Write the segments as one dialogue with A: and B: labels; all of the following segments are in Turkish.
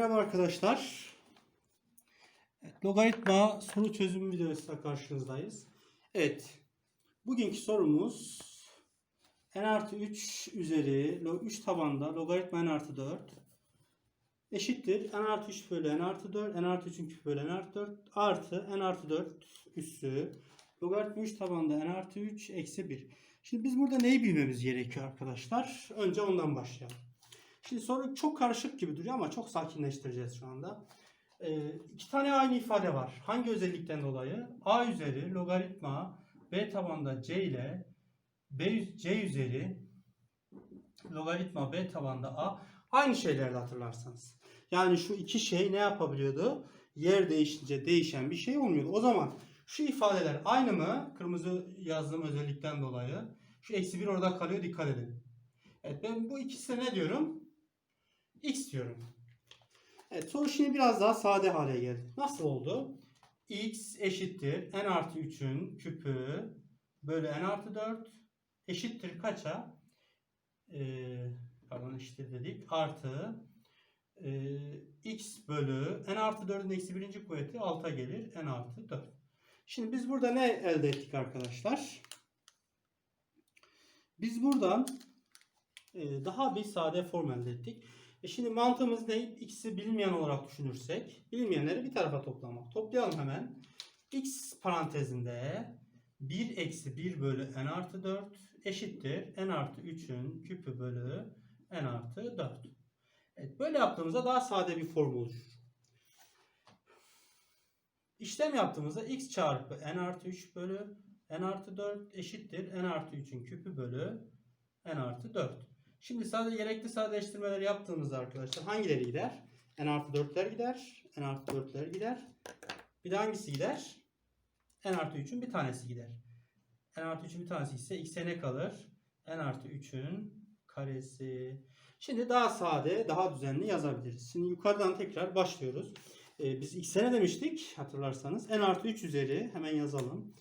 A: merhaba arkadaşlar. Evet, logaritma soru çözüm videosuyla karşınızdayız. Evet. Bugünkü sorumuz n artı 3 üzeri 3 tabanda logaritma n artı 4 eşittir n artı 3 bölü n artı 4 n artı 3'ün küpü bölü n artı 4 artı n artı 4 üssü logaritma 3 tabanda n artı 3 eksi 1. Şimdi biz burada neyi bilmemiz gerekiyor arkadaşlar? Önce ondan başlayalım. Şimdi soru çok karışık gibi duruyor ama çok sakinleştireceğiz şu anda. Ee, iki tane aynı ifade var. Hangi özellikten dolayı? A üzeri logaritma B tabanda C ile B, C üzeri logaritma B tabanda A aynı şeylerde hatırlarsanız. Yani şu iki şey ne yapabiliyordu? Yer değişince değişen bir şey olmuyordu. O zaman şu ifadeler aynı mı? Kırmızı yazdığım özellikten dolayı. Şu eksi bir orada kalıyor dikkat edin. Evet ben bu ikisine ne diyorum? X diyorum. Evet soru şimdi biraz daha sade hale geldi. Nasıl oldu? X eşittir n artı 3'ün küpü bölü n artı 4 eşittir kaça? Ee, pardon eşittir dedik. Artı e, x bölü n artı 4'ün eksi birinci kuvveti 6'a gelir. n artı 4. Şimdi biz burada ne elde ettik arkadaşlar? Biz buradan e, daha bir sade form elde ettik. E şimdi mantığımız ne? X'i bilinmeyen olarak düşünürsek bilinmeyenleri bir tarafa toplamak. Toplayalım hemen. X parantezinde 1 eksi 1 bölü n artı 4 eşittir. n artı 3'ün küpü bölü n artı 4. Evet, böyle yaptığımızda daha sade bir form oluşur. İşlem yaptığımızda x çarpı n artı 3 bölü n artı 4 eşittir. n artı 3'ün küpü bölü n artı 4. Şimdi sadece gerekli sadeleştirmeleri yaptığımızda arkadaşlar hangileri gider? n artı 4'ler gider. n artı 4'ler gider. Bir de hangisi gider? n artı 3'ün bir tanesi gider. n artı 3'ün bir tanesi ise x'e ne kalır? n artı 3'ün karesi. Şimdi daha sade, daha düzenli yazabiliriz. Şimdi yukarıdan tekrar başlıyoruz. Ee, biz x'e ne demiştik? Hatırlarsanız. n artı 3 üzeri hemen yazalım.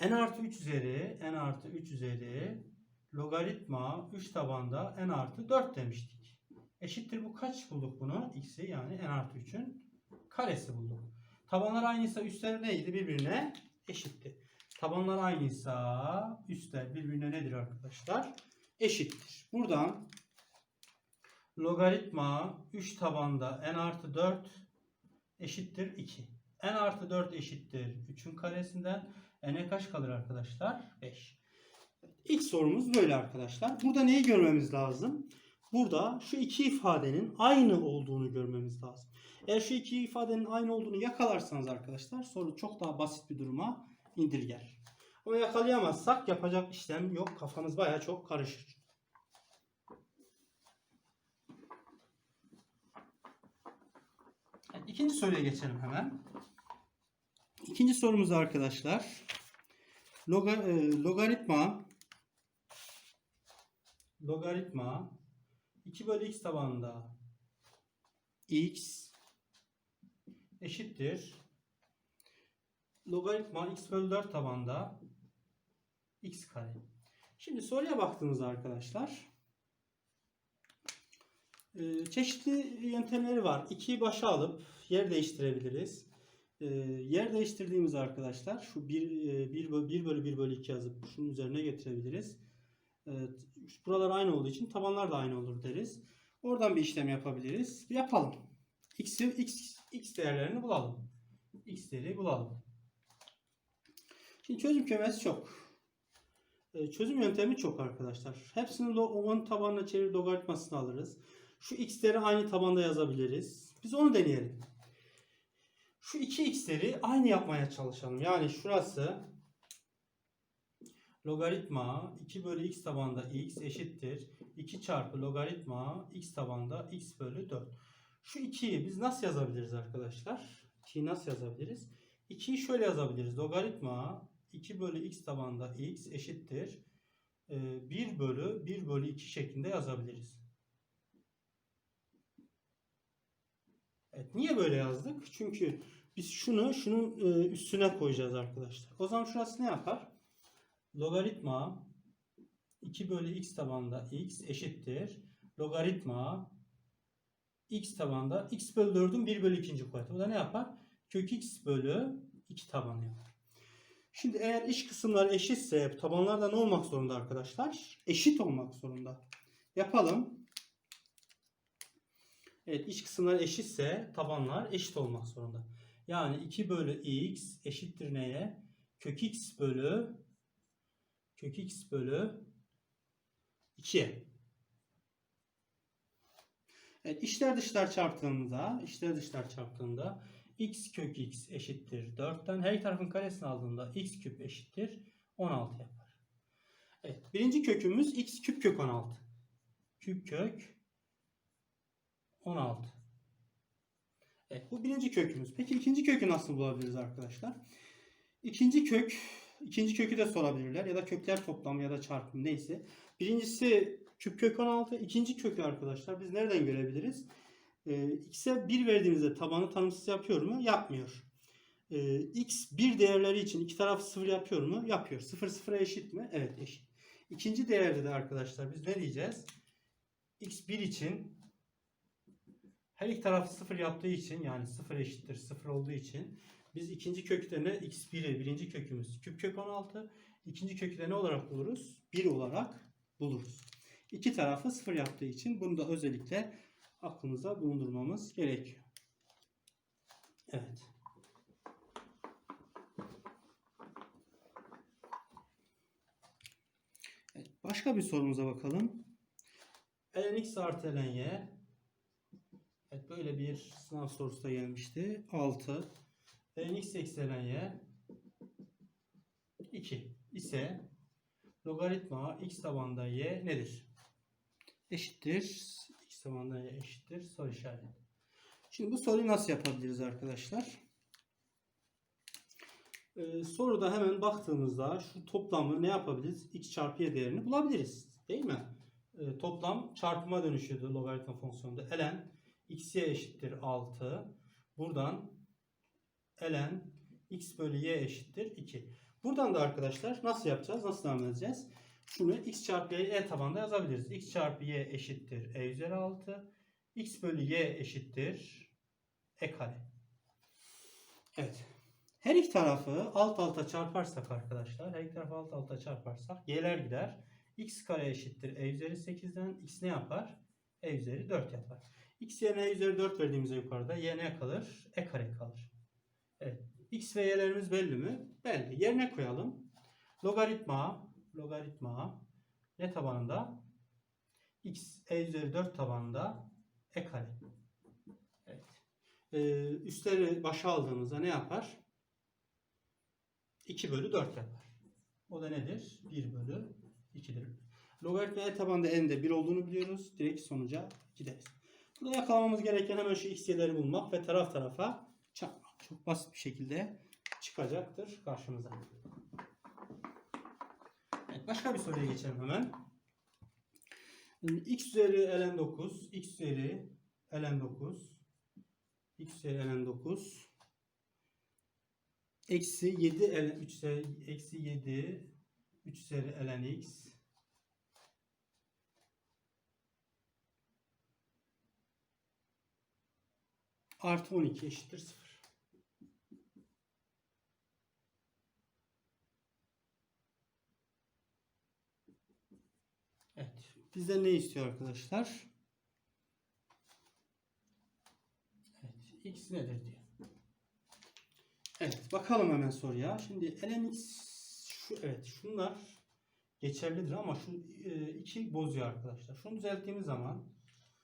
A: n artı 3 üzeri n artı 3 üzeri logaritma 3 tabanda n artı 4 demiştik. Eşittir bu kaç bulduk bunu? X'i yani n artı 3'ün karesi bulduk. Tabanlar aynıysa üstler neydi? Birbirine eşitti. Tabanlar aynıysa üstler birbirine nedir arkadaşlar? Eşittir. Buradan logaritma 3 tabanda n artı 4 eşittir 2. n artı 4 eşittir 3'ün karesinden n'e kaç kalır arkadaşlar? 5. İlk sorumuz böyle arkadaşlar. Burada neyi görmemiz lazım? Burada şu iki ifadenin aynı olduğunu görmemiz lazım. Eğer şu iki ifadenin aynı olduğunu yakalarsanız arkadaşlar soru çok daha basit bir duruma indirger. Ama yakalayamazsak yapacak işlem yok. Kafanız baya çok karışır. Evet, İkinci soruya geçelim hemen. İkinci sorumuz arkadaşlar. Loga, e, logaritma logaritma 2 bölü x tabanında x eşittir logaritma x bölü 4 tabanda x kare. Şimdi soruya baktığımızda arkadaşlar e, çeşitli yöntemleri var. 2'yi başa alıp yer değiştirebiliriz. E, yer değiştirdiğimiz arkadaşlar şu 1, 1, 1 bölü 1 bölü 2 yazıp şunun üzerine getirebiliriz. Evet, buralar aynı olduğu için tabanlar da aynı olur deriz. Oradan bir işlem yapabiliriz. Yapalım. X, x, x değerlerini bulalım. X değeri bulalım. Şimdi çözüm kümesi çok. Ee, çözüm yöntemi çok arkadaşlar. Hepsini onun tabanına çevir logaritmasını alırız. Şu x'leri aynı tabanda yazabiliriz. Biz onu deneyelim. Şu iki x'leri aynı yapmaya çalışalım. Yani şurası logaritma 2 bölü x tabanda x eşittir. 2 çarpı logaritma x tabanda x bölü 4. Şu 2'yi biz nasıl yazabiliriz arkadaşlar? 2'yi nasıl yazabiliriz? 2'yi şöyle yazabiliriz. Logaritma 2 bölü x tabanda x eşittir. 1 bölü 1 bölü 2 şeklinde yazabiliriz. Evet, niye böyle yazdık? Çünkü biz şunu şunun üstüne koyacağız arkadaşlar. O zaman şurası ne yapar? Logaritma 2 bölü x tabanında x eşittir. Logaritma x tabanda x bölü 4'ün 1 bölü 2. kuvveti. O da ne yapar? Kök x bölü 2 tabanı yapar. Şimdi eğer iç kısımlar eşitse tabanlar da ne olmak zorunda arkadaşlar? Eşit olmak zorunda. Yapalım. Evet iç kısımlar eşitse tabanlar eşit olmak zorunda. Yani 2 bölü x eşittir neye? Kök x bölü kök x bölü 2'ye. Evet içler dışlar çarptığında içler dışlar çarptığında x kök x eşittir 4'ten her iki tarafın karesini aldığında x küp eşittir 16 yapar. Evet birinci kökümüz x küp kök 16. Küp kök 16. Evet bu birinci kökümüz. Peki ikinci kökü nasıl bulabiliriz arkadaşlar? İkinci kök, ikinci kökü de sorabilirler ya da kökler toplamı ya da çarpımı neyse. Birincisi küp kök 16, ikinci kökü arkadaşlar biz nereden görebiliriz? Ee, x'e 1 verdiğimizde tabanı tanımsız yapıyor mu? Yapmıyor. Ee, x 1 değerleri için iki tarafı 0 yapıyor mu? Yapıyor. 0 0'a eşit mi? Evet eşit. İkinci değerde de arkadaşlar biz ne diyeceğiz? x 1 için her iki tarafı 0 yaptığı için yani 0 eşittir 0 olduğu için biz ikinci kökte ne x1'i birinci kökümüz küp kök 16 ikinci kökü ne olarak buluruz? 1 olarak buluruz. İki tarafı 0 yaptığı için bunu da özellikle aklımıza bulundurmamız gerekiyor. Evet. Evet, başka bir sorumuza bakalım. ln x artı ln y Evet böyle bir sınav sorusu da gelmişti. 6 ln x eksi ln y 2 ise logaritma x tabanda y nedir? Eşittir. x tabanda y eşittir. Soru işareti. Şimdi bu soruyu nasıl yapabiliriz arkadaşlar? Ee, soruda hemen baktığımızda şu toplamı ne yapabiliriz? x çarpı y değerini bulabiliriz. Değil mi? Ee, toplam çarpıma dönüşüyordu logaritma fonksiyonunda. ln x'ye eşittir 6. Buradan ln x bölü y eşittir 2. Buradan da arkadaşlar nasıl yapacağız? Nasıl devam edeceğiz? Şunu x çarpı y e tabanda yazabiliriz. x çarpı y eşittir e üzeri 6. x bölü y eşittir e kare. Evet. Her iki tarafı alt alta çarparsak arkadaşlar, her iki tarafı alt alta çarparsak y'ler gider. x kare eşittir e üzeri 8'den x ne yapar? e üzeri 4 yapar. x yerine e üzeri 4 verdiğimizde yukarıda y ne kalır? e kare kalır. Evet. x ve y'lerimiz belli mi? Belli. Yerine koyalım. Logaritma logaritma ne tabanında? x e üzeri 4 tabanında e kare. Evet. Ee, üstleri başa aldığımızda ne yapar? 2 bölü 4 yapar. O da nedir? 1 bölü 2'dir. Logaritma e tabanda n'de 1 olduğunu biliyoruz. Direkt sonuca gideriz. Burada yakalamamız gereken hemen şu x y'leri bulmak ve taraf tarafa çarpmak. Çok basit bir şekilde çıkacaktır karşımıza. Evet, başka bir soruya geçelim hemen. x üzeri ln 9, x üzeri ln 9, x üzeri ln 9 eksi 7 ln 3 üzeri eksi 7 3 üzeri ln x artı 12 eşittir 0. Bizden ne istiyor arkadaşlar? Evet. X nedir diyor. Evet. Bakalım hemen soruya. Şimdi ln x şu evet şunlar geçerlidir ama şu e, iki bozuyor arkadaşlar. Şunu düzelttiğimiz zaman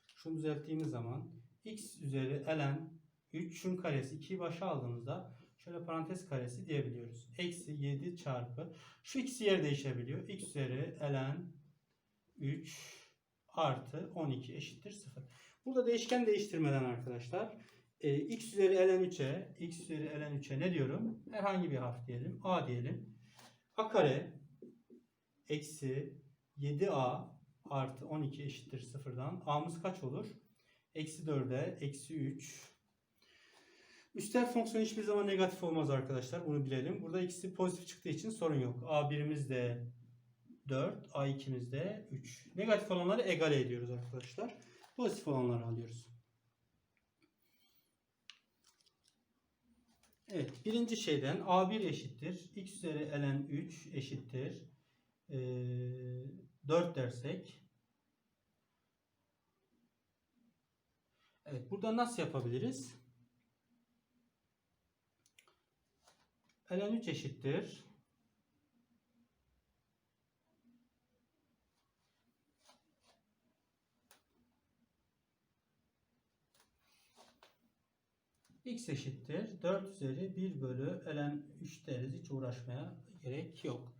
A: şunu düzelttiğimiz zaman x üzeri ln 3'ün karesi 2'yi başa aldığımızda şöyle parantez karesi diyebiliyoruz. Eksi 7 çarpı şu ikisi yer değişebiliyor. x üzeri ln 3 artı 12 eşittir 0. Burada değişken değiştirmeden arkadaşlar e, x üzeri ln 3'e x üzeri ln 3'e ne diyorum? Herhangi bir harf diyelim. a diyelim. a kare eksi 7a artı 12 eşittir 0'dan. a'mız kaç olur? Eksi 4'e eksi 3 Üstel fonksiyon hiçbir zaman negatif olmaz arkadaşlar. Bunu bilelim. Burada ikisi pozitif çıktığı için sorun yok. A1'imiz de 4. A2'miz de 3. Negatif olanları egale ediyoruz arkadaşlar. Pozitif olanları alıyoruz. Evet. Birinci şeyden A1 eşittir. X üzeri ln 3 eşittir. Ee, 4 dersek. Evet. Burada nasıl yapabiliriz? ln 3 eşittir. X eşittir 4 üzeri 1 bölü ln 3 deriz. Hiç uğraşmaya gerek yok.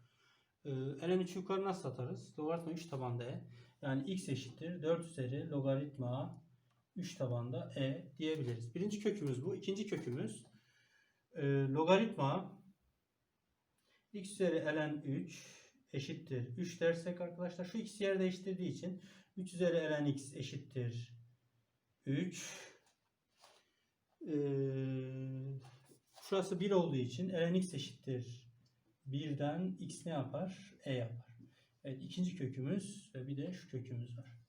A: Ee, ln 3'ü yukarı nasıl atarız? Logaritma 3 tabanda e. Yani x eşittir 4 üzeri logaritma 3 tabanda e diyebiliriz. Birinci kökümüz bu. İkinci kökümüz e, logaritma x üzeri ln 3 eşittir 3 dersek arkadaşlar şu x yer değiştirdiği için 3 üzeri ln x eşittir 3 ee, şurası 1 olduğu için ln x eşittir 1'den x ne yapar? e yapar. Evet ikinci kökümüz ve bir de şu kökümüz var.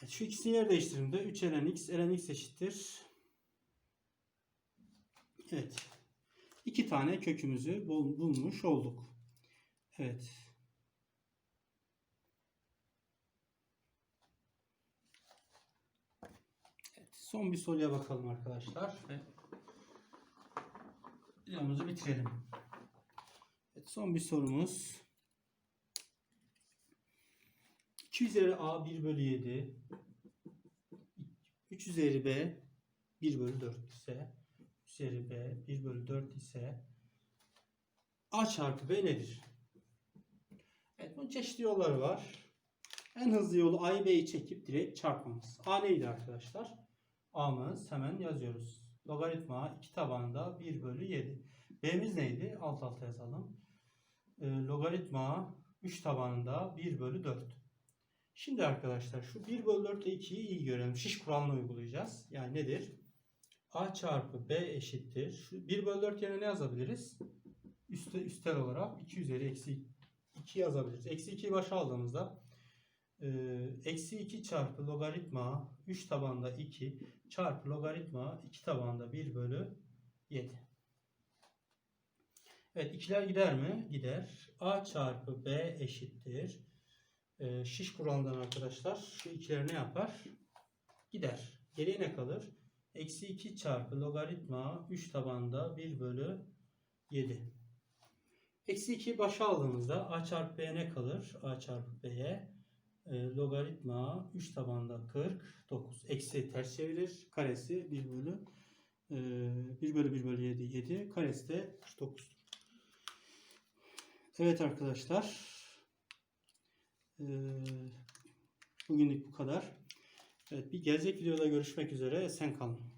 A: Evet, şu ikisini yer değiştirdiğimde 3 ln x, ln x eşittir. Evet. iki tane kökümüzü bul- bulmuş olduk. Evet. Evet, son bir soruya bakalım arkadaşlar ve videomuzu bitirelim. Evet, son bir sorumuz. 2 üzeri a 1 bölü 7 3 üzeri b 1 bölü 4 ise 3 üzeri b 1 bölü 4 ise a çarpı b nedir? Evet bunun çeşitli yolları var. En hızlı yolu a'yı b'yi çekip direkt çarpmamız. a neydi arkadaşlar? A'mız hemen yazıyoruz. Logaritma 2 tabanda 1 bölü 7. b'miz neydi? Alt alta yazalım. Ee, logaritma 3 tabanında 1 bölü 4. Şimdi arkadaşlar şu 1 bölü 4 ile 2'yi iyi görelim. Şiş kuralını uygulayacağız. Yani nedir? A çarpı B eşittir. Şu 1 bölü 4 yerine ne yazabiliriz? Üste, üstel olarak 2 üzeri eksi 2 yazabiliriz. Eksi 2'yi başa aldığımızda e, eksi 2 çarpı logaritma 3 tabanda 2 çarpı logaritma 2 tabanda 1 bölü 7. Evet ikiler gider mi? Gider. A çarpı B eşittir. Ee, şiş kuralından arkadaşlar şu ikiler ne yapar? Gider. Geriye ne kalır? Eksi 2 çarpı logaritma 3 tabanda 1 bölü 7. Eksi 2'yi başa aldığımızda a çarpı b ne kalır? a çarpı b'ye e, logaritma 3 tabanda 49. Eksi ters çevirir. Karesi 1 bölü e, 1 bölü 1 bölü 7 7. Karesi de 49. Evet arkadaşlar. Ee, Bugünlük bu kadar. Evet, bir gelecek videoda görüşmek üzere. Sen kalın.